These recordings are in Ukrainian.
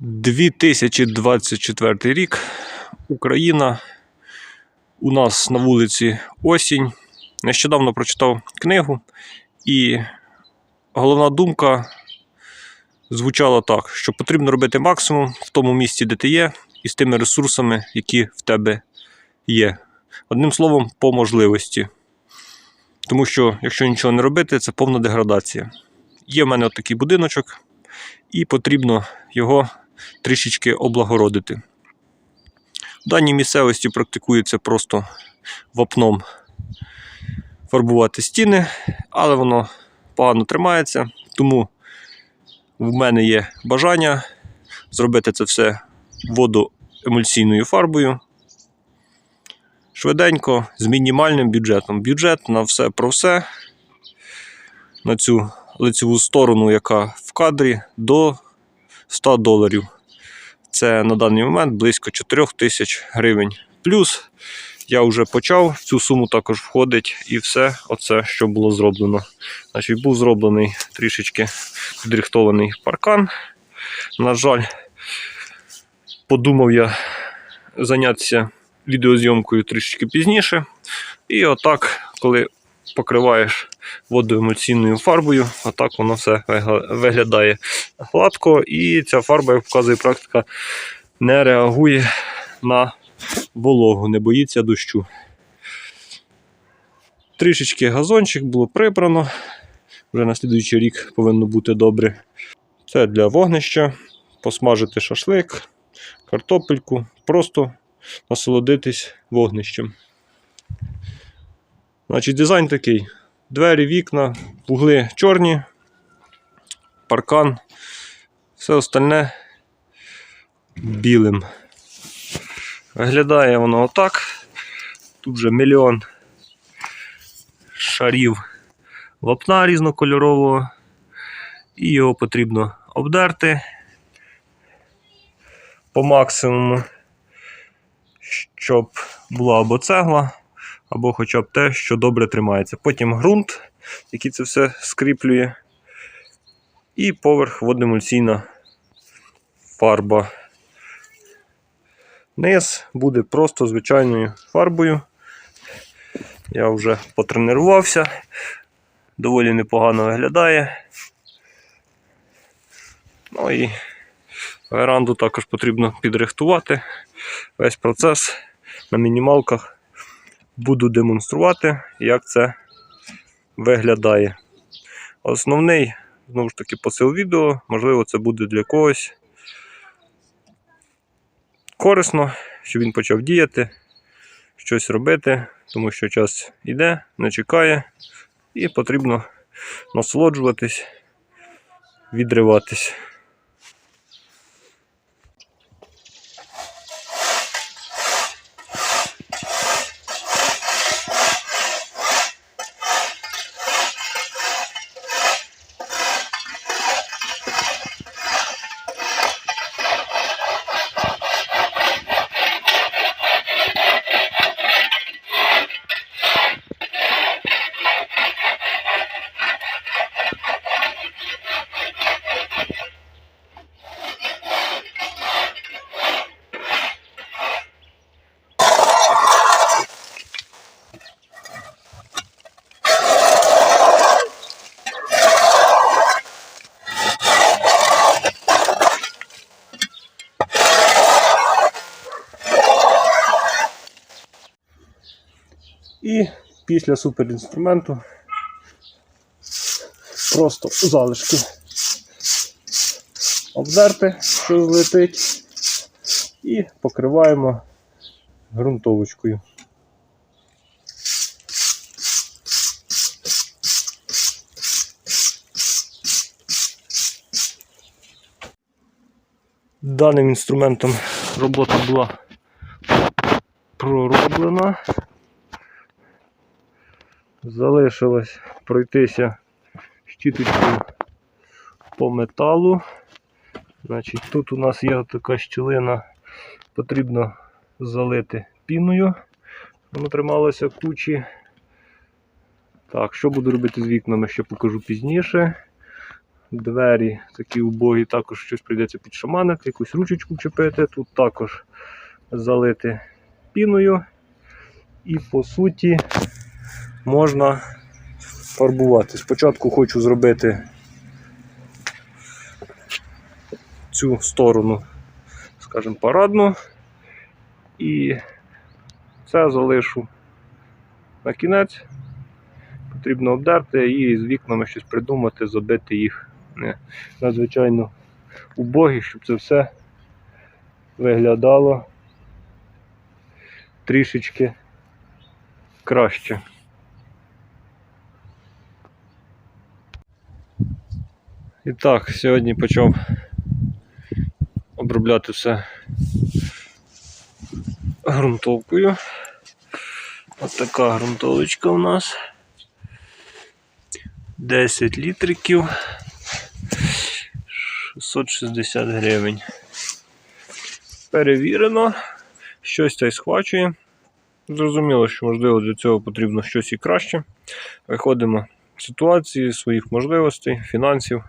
2024 рік. Україна. У нас на вулиці осінь. Нещодавно прочитав книгу, і головна думка звучала так: що потрібно робити максимум в тому місці, де ти є, і з тими ресурсами, які в тебе є. Одним словом, по можливості. Тому що, якщо нічого не робити, це повна деградація. Є в мене отакий будиночок, і потрібно його трішечки облагородити. В даній місцевості практикується просто вапном фарбувати стіни, але воно погано тримається. Тому в мене є бажання зробити це все водоемульсійною фарбою. Швиденько, з мінімальним бюджетом. Бюджет на все про все. На цю лицеву сторону, яка в кадрі, до 100 доларів. Це на даний момент близько 4 тисяч гривень. Плюс я вже почав, в цю суму також входить і все оце, що було зроблено. Значить, був зроблений трішечки підрихтований паркан. На жаль, подумав я зайнятися відеозйомкою трішечки пізніше. І отак, коли покриваєш водоемульсійною фарбою, отак воно все виглядає гладко. І ця фарба, як показує практика, не реагує на вологу, не боїться дощу. Трішечки газончик було прибрано. Вже на слідуючий рік повинно бути добре. Це для вогнища, посмажити шашлик, картопельку, просто насолодитись вогнищем. Значить, дизайн такий: двері, вікна, вугли чорні, паркан, все остальне білим. Виглядає воно отак. Тут вже мільйон шарів вапна різнокольорового. І його потрібно обдерти по максимуму, щоб була або цегла, або хоча б те, що добре тримається. Потім ґрунт, який це все скріплює, і поверх водоемульсійна фарба. Низ буде просто звичайною фарбою. Я вже потренувався, доволі непогано виглядає. Ну і веранду також потрібно підрихтувати. Весь процес на мінімалках буду демонструвати, як це виглядає. Основний, знову ж таки, посил відео, можливо, це буде для когось корисно, щоб він почав діяти, щось робити, тому що час іде, не чекає, і потрібно насолоджуватись, відриватись. І після суперінструменту просто залишки обдерти, що злетить, і покриваємо ґрунтовочкою. Даним інструментом робота була пророблена. Залишилось пройтися щіточкою по металу. Значить, тут у нас є така щілина, потрібно залити піною. Воно трималося кучі. Так, що буду робити з вікнами, ще покажу пізніше. Двері такі убогі, також щось прийдеться підшаманити, якусь ручечку чіпити. Тут також залити піною. І по суті можна фарбувати. Спочатку хочу зробити цю сторону, скажімо, парадну. І це залишу на кінець. Потрібно обдерти і з вікнами щось придумати, забити їх не надзвичайно убогі, щоб це все виглядало трішечки краще. І так, сьогодні почав обробляти все ґрунтовкою. Ось така ґрунтовочка у нас. 10 літриків. 660 гривень. Перевірено. Щось та й схвачує. Зрозуміло, що можливо для цього потрібно щось і краще. Виходимо з ситуації, своїх можливостей, фінансів.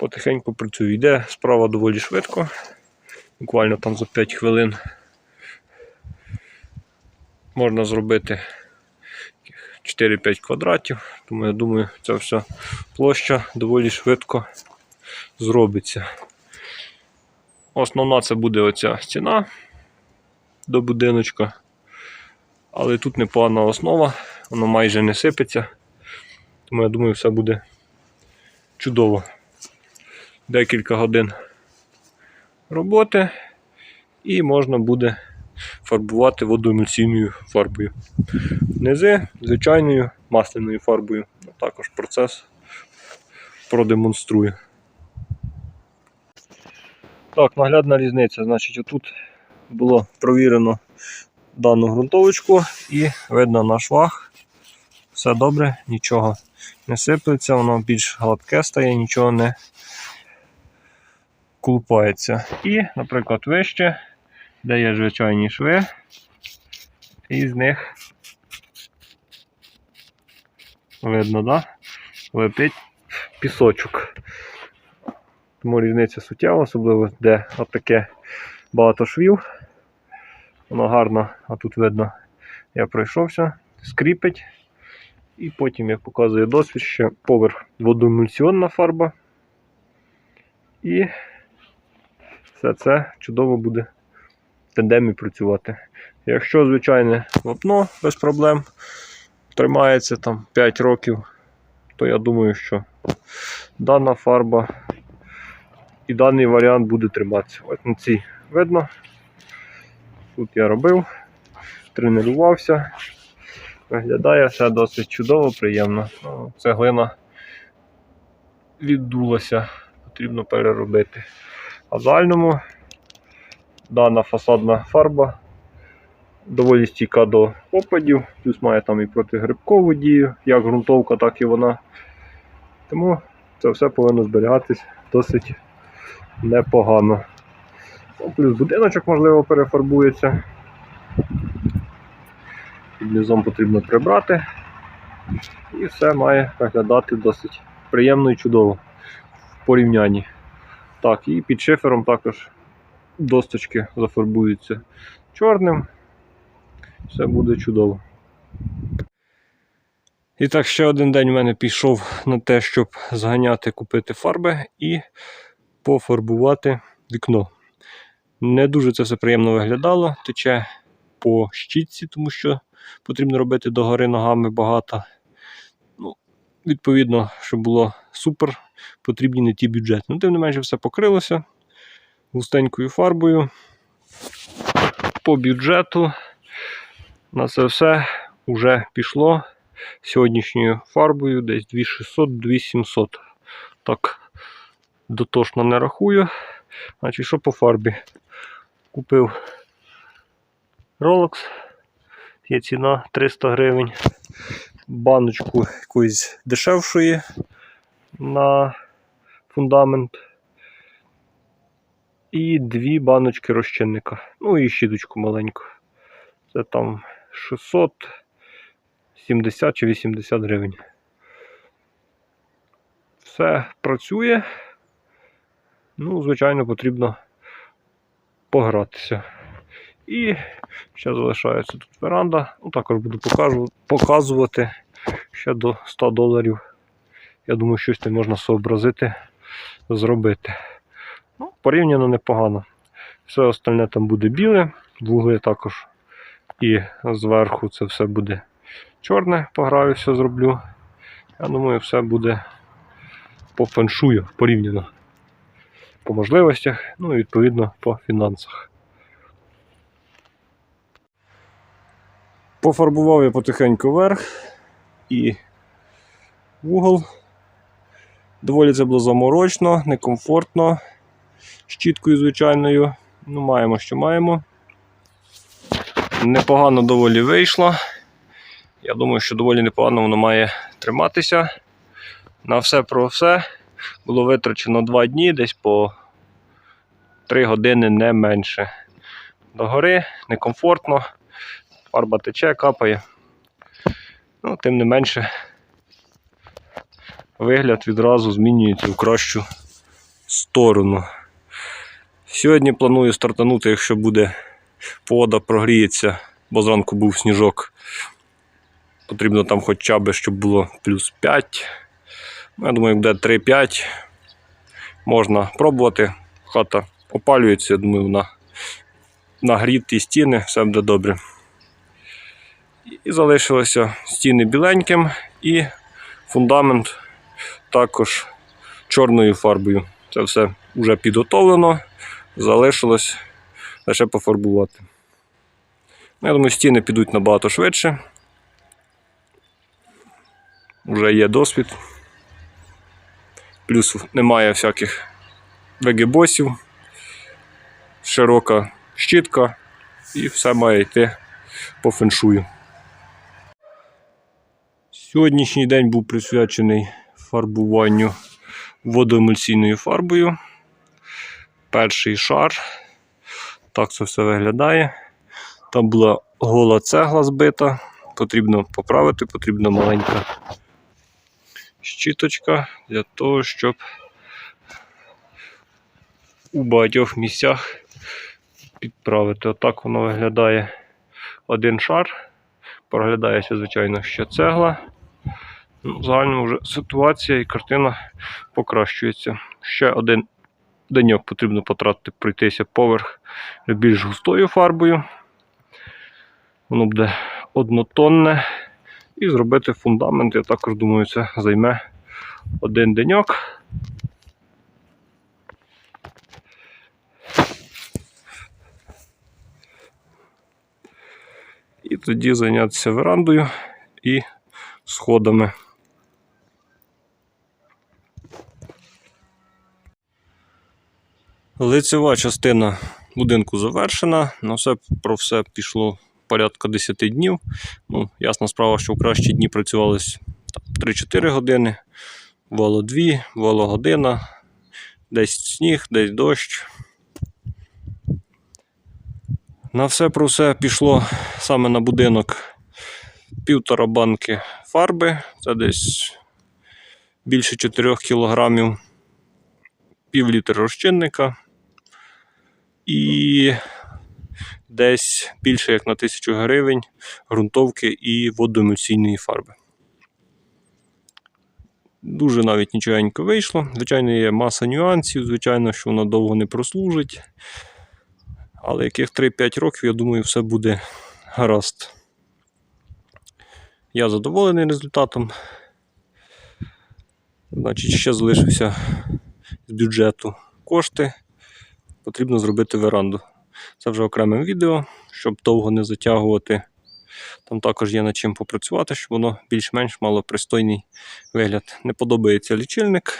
Потихеньку працюю. Йде справа доволі швидко. Буквально там за 5 хвилин можна зробити 4-5 квадратів. Тому я думаю, ця вся площа доволі швидко зробиться. Основна це буде оця стіна до будиночка. Але тут непогана основа, воно майже не сипеться. Тому я думаю, все буде чудово. Декілька годин роботи і можна буде фарбувати водоемульсійною фарбою. Низи звичайною масляною фарбою. Також процес продемонструю. Так, наглядна різниця. Значить, отут було провірено дану ґрунтовочку і видно на швах. Все добре, нічого не сиплеться, воно більш гладке стає, нічого не колупається. І, наприклад, вище, де є звичайні шви, і з них видно, да? летить пісочок. Тому різниця суттєва, особливо де отаке багато швів. Воно гарно, а тут видно, я пройшовся, скріпить. І потім, як показує досвід, ще поверх водоемульсіонна фарба. І все це чудово буде в тандемі працювати. Якщо звичайне вапно без проблем тримається там 5 років, то я думаю, що дана фарба і даний варіант буде триматися. Ось на цій видно. Тут я робив, тренувався. Виглядає все досить чудово, приємно. Ну, Цеглина віддулася, потрібно переробити. А в дальному дана фасадна фарба доволі стійка до опадів, плюс має там і протигрибкову дію, як ґрунтовка, так і вона. Тому це все повинно зберігатись досить непогано. Ну, Плюс будиночок, можливо, перефарбується. Під потрібно прибрати. І все має виглядати досить приємно і чудово в порівнянні. Так, і під шифером також досточки зафарбуються чорним. Все буде чудово. І так, ще один день у мене пішов на те, щоб зганяти, купити фарби і пофарбувати вікно. Не дуже це все приємно виглядало. Тече по щітці, тому що потрібно робити догори ногами багато. Ну, Відповідно, щоб було супер, потрібні не ті бюджети. Ну, тим не менше, все покрилося густенькою фарбою. По бюджету на це все вже пішло сьогоднішньою фарбою, десь 2600-2700. Так, дотошно не рахую. Значить, що по фарбі? Купив Rolex. Є ціна 300 гривень. Баночку якоїсь дешевшої на фундамент. І дві баночки розчинника. Ну і щіточку маленьку. Це там 670 чи 80 гривень. Все працює. Ну, звичайно, потрібно погратися. І ще залишається тут веранда. Ну, також буду показувати ще до 100 доларів. Я думаю, щось не можна зобразити, зробити. Ну, порівняно непогано. Все остальне там буде біле, вугли також. І зверху це все буде чорне, пограю, все зроблю. Я думаю, все буде по феншую порівняно. По можливостях, ну і відповідно по фінансах. Пофарбував я потихеньку вверх і вугол. Доволі це було заморочно, некомфортно. Щіткою звичайною. Ну, маємо, що маємо. Непогано доволі вийшло. Я думаю, що доволі непогано воно має триматися. На все про все було витрачено 2 дні, десь по 3 години не менше. До гори некомфортно, фарба тече, капає. Ну, тим не менше, вигляд відразу змінюється в кращу сторону. Сьогодні планую стартанути, якщо буде погода прогріється, бо зранку був сніжок. Потрібно там хоча б, щоб було плюс 5. Ну, Я думаю, буде 3-5. Можна пробувати. Хата опалюється, я думаю, на нагріті стіни, все буде добре. І залишилося стіни біленьким і фундамент також чорною фарбою. Це все вже підготовлено, залишилось лише пофарбувати. Ну, Я думаю, стіни підуть набагато швидше. Вже є досвід. Плюс немає всяких вегебосів, широка щітка і все має йти по феншую. Сьогоднішній день був присвячений фарбуванню водоемульсійною фарбою. Перший шар. Так це все виглядає. Там була гола цегла збита, потрібно поправити, потрібна маленька щіточка для того, щоб у багатьох місцях підправити. Отак воно виглядає один шар. Проглядається, звичайно, що цегла. В загальному вже ситуація і картина покращується. Ще один деньок потрібно потратити, пройтися поверх більш густою фарбою. Воно буде однотонне. І зробити фундамент, я також думаю, це займе один деньок. І тоді зайнятися верандою і сходами. Лицева частина будинку завершена. На все про все пішло порядка 10 днів. Ну, ясна справа, що в кращі дні працювалось 3-4 години, бувало 2, бувало година, десь сніг, десь дощ. На все про все пішло саме на будинок півтора банки фарби, це десь більше 4 кілограмів, пів літра розчинника і десь більше як на 1000 гривень ґрунтовки і водоемульсійної фарби. Дуже навіть нічогенько вийшло. Звичайно, є маса нюансів, звичайно, що вона довго не прослужить. Але яких 3-5 років, я думаю, все буде гаразд. Я задоволений результатом. Значить, ще залишився з бюджету кошти. Потрібно зробити веранду. Це вже окреме відео, щоб довго не затягувати. Там також є над чим попрацювати, щоб воно більш-менш мало пристойний вигляд. Не подобається лічильник,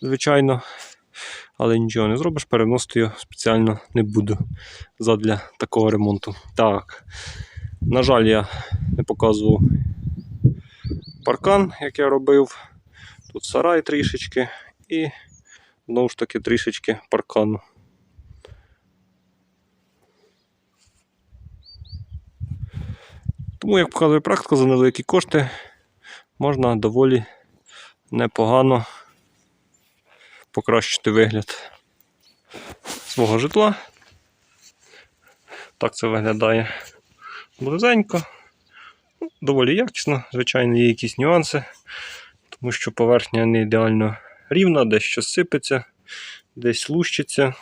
звичайно, але нічого не зробиш, переносити його спеціально не буду задля такого ремонту. Так, на жаль, я не показував паркан, як я робив. Тут сарай трішечки і знову ж таки трішечки паркану. Тому, як показує практика, за невеликі кошти можна доволі непогано покращити вигляд свого житла. Так це виглядає близенько. Ну, Доволі якісно, звичайно, є якісь нюанси, тому що поверхня не ідеально рівна, десь щось сипеться, десь лущиться.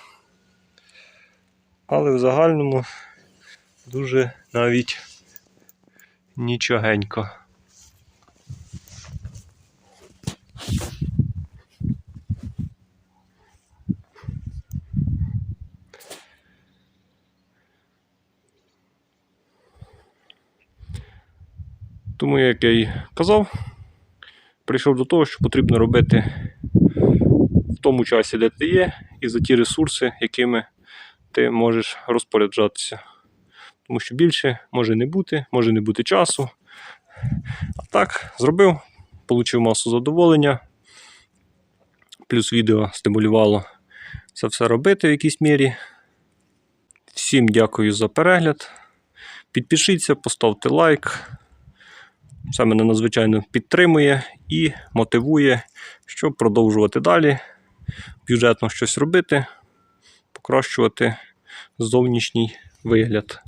Але в загальному дуже навіть нічогенько. Тому, як я й казав, прийшов до того, що потрібно робити в тому часі, де ти є, і за ті ресурси, якими ти можеш розпоряджатися. Тому що більше може не бути, може не бути часу. А так, зробив, отримав масу задоволення. Плюс відео стимулювало це все робити в якійсь мірі. Всім дякую за перегляд. Підпишіться, поставте лайк. Це мене надзвичайно підтримує і мотивує, щоб продовжувати далі бюджетно щось робити, покращувати зовнішній вигляд.